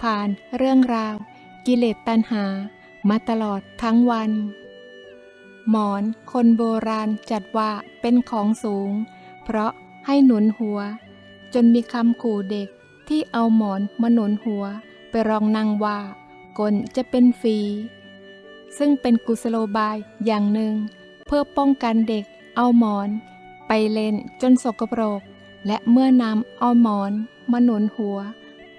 ผ่านเรื่องราว กิเลสตัณหา มาตลอดทั้งวัน หมอนคนโบราณจัดว่าเป็นของสูง เพราะให้หนุนหัว จนมีคำขู่เด็กที่เอาหมอนมาหนุนหัว ไปรองนางว่ากลจะเป็นฝี ซึ่งเป็นกุศโลบายอย่างหนึ่ง เพื่อป้องกันเด็กเอาหมอน ไปเล่นจนสกปรก และเมื่อนำเอาหมอนมาหนุนหัว